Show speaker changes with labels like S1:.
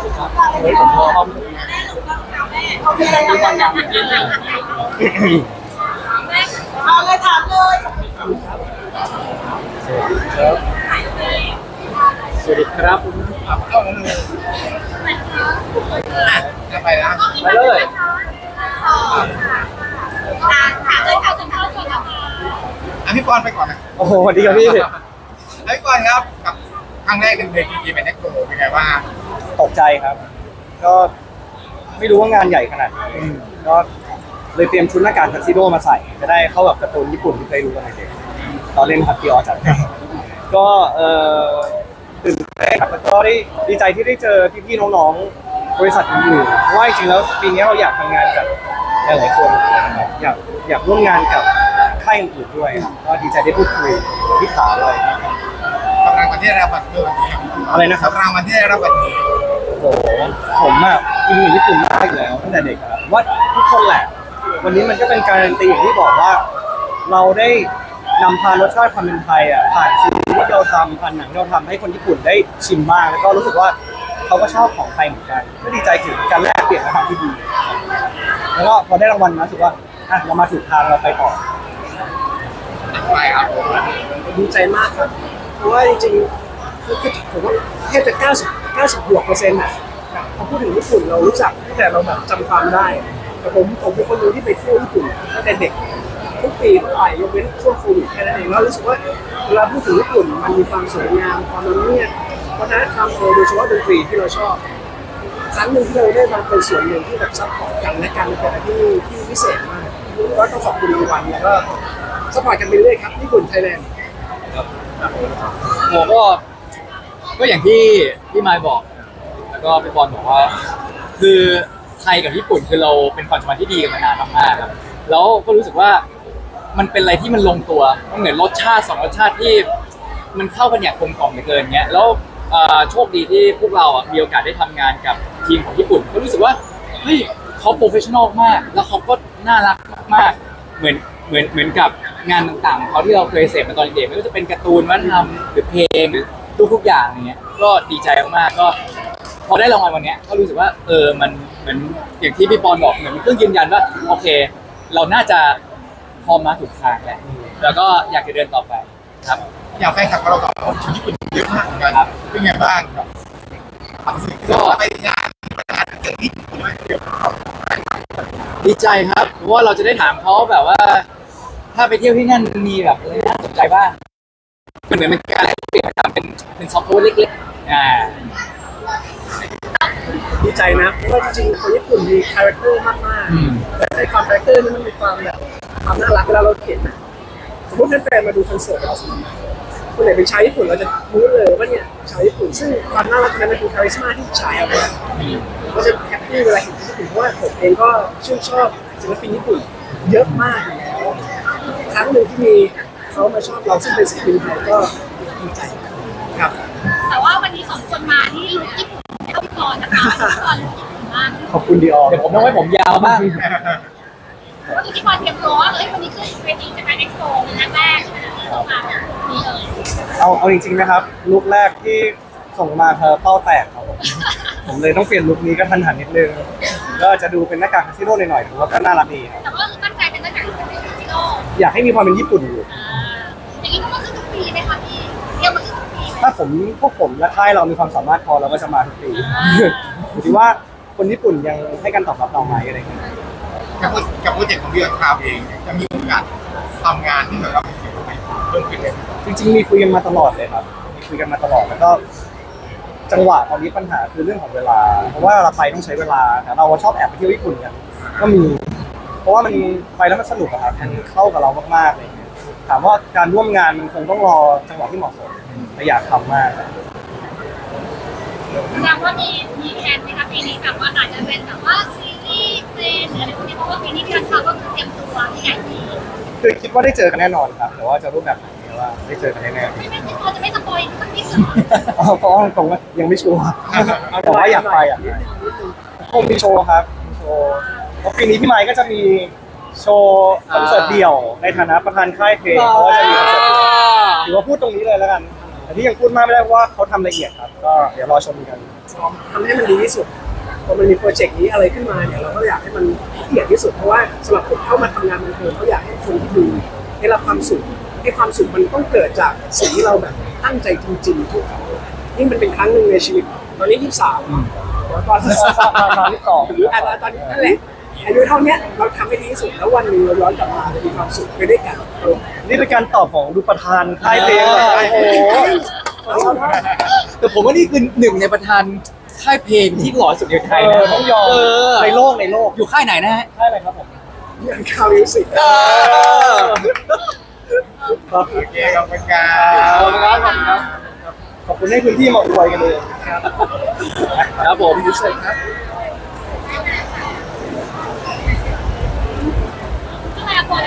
S1: เฮ้ยผมพอห้อง
S2: เขามีอะไรกันบ้างเอาเลยถามเลย
S1: สวัสดีครับ
S3: จะไปนะ
S1: ไปเลย
S2: ถามเลยค่ะสัมภาษณ์ก่อนนะ
S3: อะพี่ปอนไปก่อนนะ
S1: โอ้โหสวัสดีครับพี่
S3: พี่อนครับกับ รั้งแรกในเวทีเป็นเอ็กโปเป็นไงบ้าง
S1: ตกใจครับ ก็ไม่รู้ว่างานใหญ่ขนาดไหนก็เลยเตรียมชุดหน้ากากทักซิโดมาใส่ จะได้เข้ากับการ์ตูนญี่ปุ่นที่เคยดูกันในเด็กตอนเล่นครับพี่ออจัดให้ก็เออตื่นเต้นครับแล้วก็ได้ดีใจที่ได้เจอพี่ๆน้องๆบริษัทอื่นๆเพราะว่าจริงๆแล้วปีนี้เราอยากทำงานกับหลายๆคนนะครับอยากอยากร่วมงานกับค่ายอื่นๆด้วยครับก็ดีใจได้พูดคุยกับพี่ขาเลย
S3: ที่ได้รับวันนี้วันนี้
S1: อะไรนะครับ
S3: กับรางวัลที่ได้รับวันนี้
S1: โอ้โหผมอะอินกับญี่ปุ่นมากอยู่แล้วตั้งแต่เด็กอะว่าทุกคนแหละ วันนี้มันก็เป็นการันตีอย่างที่บอกว่า เราได้นำพารสชาติความเป็นไทยอะผ่านซีรีส์ที่เราทำผ่านหนังที่เราทำให้คนญี่ปุ่นได้ชิมบ้างแล้วก็รู้สึกว่าเขาก็ชอบของไทยเหมือนกันก็ดีใจถึงการแลกเปลี่ยนและทำที่ดี แล้วก็พอได้รางวัลมารู้สึกว่าอะเรามาถูกทางเราไปต่อ
S3: ไปครับผม
S4: ดีใจมากครับ เพราะว่าจริงๆคือคือผมว่าแทบจะ90 90บวกเปอร์เซ็นต์อะพอพูดถึงญี่ปุ่นเรารู้จักตั้งแต่เราแบบจำความได้ แต่ผมผมเป็นคนหนึงที่ไปเที่ยวญี่ปุ่นตั้งแต่เด็กทุกปีไปยกเว้นช่วงโควิดแค่นั้นเองแล้วรู้สึกว่าเวลาพูดถึงญี่ปุ่นมันมีความสวยงามความละเมียดวัฒนธรรมโดยเฉพาะดนตรีที่เราชอบครั้งหนึ่งที่เราได้มาเป็นส่วนหนึ่งที่แบบซัพพอร์ตกันและกันเป็นอะไรที่ที่พิเศษมากก็ต้องขอบคุณรางวัลแล้วก็ซัพพอร์ตกันไปเรื่อยครับญี่ปุ่นไทยแลนด์
S5: ผมก็ ก็อย่างที่พี่ไมายบอก แล้วก็พี่บอลบอกว่า คือไทยกับญี่ปุ่นคือเราเป็นความสัมพันธ์ที่ดีกันมานานมากๆครับแล้วก็รู้สึกว่ามันเป็นอะไรที่มันลงตัวมันเหมือนรสชาติสองรสชาติที่มันเข้ากันอย่างกลมกล่อมเหลือเกินเงี้ยแล้วอ่อโชคดีที่พวกเราอะมีโอกาสได้ทำงานกับทีมของญี่ปุ่น ก็รู้สึกว่าเฮ้ยเขาโปรเฟชชั่นอลมาก แล้วเขาก็น่ารักมากๆเหมือนเหมือนเหมือนกับ งานต่างๆของเขาที่เราเคยเสพมาตอนเด็กไม่ว่าจะเป็นการ์ตูนวัฒนธรรมหรือเพลงหรือทุกๆอย่างอย่างเงี้ยก็ดีใจมากๆก็ พอได้รางวัลวันเนี้ยก็รู้สึกว่าเออมันเหมือนอย่างที่พี่ปอนบอกเหมือนเป็นเครื่องยืนยันว่าโอเค เราน่าจะพอมาถูกทางแล้วแล้วก็อยากจะเดินต่อไปครับ
S3: อย่างแฟนคลับของเรากับคนญี่ปุ่นเยอะมากเหมือนกันเป็นไงบ้างครับความรู้สึกก็ไปงานงานเกิดที่ญี่ปุ่นด้วยเยอะ
S5: ดีใจครับเพราะว่าเราจะได้ถามเขาแบบว่า ถ้าไปเที่ยวที่นั่นมีแบบอะไรน่าสนใจบ้างมันเหมือนเป็นการแลกเปลี่ยนกันเป็นเป็นซอฟต์แวร์เล็กๆอ่า
S4: ดีใจนะเพราะว่าจริงๆคนญี่ปุ่นมีคาแรคเตอร์มากๆแต่ในความคาแรคเตอร์นี่มันมีความแบบความน่ารักเวลาเราเห็นนะสมมติแฟนๆมาดูคอนเสิร์ตเราสมมติคนไหนเป็นชาวญี่ปุ่นเราจะรู้เลยว่าเนี่ยชาวญี่ปุ่นซึ่งความน่ารักตรงนั้นมันคือคาริสมาที่ชายเอาไปก็จะแฮปปี้เวลาเห็นญี่ปุ่นเพราะว่าผมเองก็ชื่นชอบศิลปินญี่ปุ่น เยอะมากอยู่แล้วค รั้งหนึ่งที่มีเขามาชอบเราซึ่งเป็นศิลปินไทยก็ดีใจครับ
S2: แต่ว่าวันนี้สองคนมาที่ลุคญี่ปุ่นไม่ต้องก่อนนะคะพี่บอลลุคญี่ปุ่นมาก
S1: ขอบคุณดีออ
S5: เดี๋ยวผมต้องไว้ผมยาวบ้าง
S2: เมื่อกี้พี่บอลเตรียมตัวว่าเอ้ยวันนี้คือเวทีจากการเอ็กซ์โปเป็นครั้งแรกใช่ไหมคะที่ต้องมาแบบนี้เลย
S1: เอาเอาจริงๆนะครับลุคแรกที่ส่งมาเธอเป้าแตกครับผมผมเลยต้องเปลี่ยนลุคนี้ก็ทันหันนิดนึงก็จะดูเป็นหน้ากากคาสิโร่หน่อยๆถือว่าก็น่ารักดีครับ
S2: แต่ว่า
S1: อยากให้มีความเป็นญี่ปุ่นอยู่
S2: อ่าอย่างนี้ต้องมาขึ้นทุกปีไหมคะพี่เที่ยวมาขึ้นทุกปีไหม
S1: ถ้าผมพวกผมและค่ายเรามีความสามารถพอเราก็จะมาทุกปี
S2: อ่า
S1: อยู่ที่ว่าคนญี่ปุ่นยังให้การตอบรับเราไหมอะไรเงี้ย
S3: กับกับโปรเจกต์ของพี่อันคาเองจะมีโอกาสทำงานที่แบบเราเป็นศิลปินเพิ่มขึ้นเลย
S1: จริงๆมีคุยกันมาตลอดเลยครับมีคุยกันมาตลอดแล้วก็ จังหวะตอนนี้ปัญหาคือเรื่องของเวลา เพราะว่าเราไปต้องใช้เวลาแต่เราชอบแอบไปเที่ยวญี่ปุ่นกันก็มี เพราะว่ามันไปแล้วมันสนุกอะครับมันเข้ากับเรามากๆอะไรเลย ถามว่าการร่วมงานมันคงต้องรอจังหวะที่เหมาะสมแต่อยากทำมาก
S2: แสดงว่ามีมีแผนไหมคะปีนี้แบบว่าอาจจะเป็นแบบว่าซีรีส์เพลงหรืออะไรพวกนี้เพราะว่าปีนี้พี่รันเขาก็คือเตรียมตัวที่ใหญ่ดี
S1: คือคิดว่าได้เจอกันแน่นอนครับ แต่ว่าจะรูปแบบไหนเนี่ยว่าได้เจอกันแน่
S2: ไม่ไม่ไม่พอจะไม่สปอยสักนิดเหรอ
S1: ๆเอาเพราะว่าตรงๆว่ายังไม่ชัวร์แต่ว่าอยากไปอะคงมีโชว์ครับมีโชว์ เพราะปีนี้พี่ไมค์ก็จะมีโชว์คอนเสิร์ตเดี่ยวในฐานะประธานค่ายเพลงเพราะว่าจะมีคอนเสิร์ตเดี่ยวถือว่าพูดตรงนี้เลยแล้วกันแต่ที่ยังพูดมากไม่ได้เพราะว่าเขาทำละเอียดครับ ก็เดี๋ยวรอชมกัน
S4: ทำให้มันดีที่สุดพอมันมีโปรเจกต์นี้อะไรขึ้นมาเนี่ยเราก็อยากให้มันละเอียดที่สุดเพราะว่าสำหรับผมเข้ามาทำงานบันเทิงเขาอยากให้คนที่ดูได้รับความสุขไอ้ความสุขมันต้องเกิดจากสิ่งที่เราแบบตั้งใจจริงๆทุกครั้งนี่มันเป็นครั้งหนึ่งในชีวิต ตอนนี้ยี่สิบสามแล้วตอนที่สองตอนที่สองหรืออะตอนนี้นั่นแหละ อายุเท่าเนี้ยเราทำให้ดีที่สุดแล้ววันหนึ่งเราย้อนกลับมาจะมีความสุขไปด้วยกันเออ
S1: นี่เป็นการตอบของดูประธานค่ายเพลงแบบโอ้โห
S5: แต่ผมว่านี่คือหนึ่งในประธานค่ายเพลงที่หล่อที่สุดในไทย
S1: เอ
S5: นะ
S1: อต้องยอม
S5: เออ
S1: ในโลกในโลก
S5: อยู่ค่ายไหนนะฮะ
S1: ค่ายอะไรครับผม
S4: อย่างคาวิสิก
S3: โอเคขอบคุณครั
S5: ขอบคุณครับขอบคุณครับ
S1: ขอบคุณให้พื้นที่มาอวยกันเลย
S5: ครับผม
S4: ครับ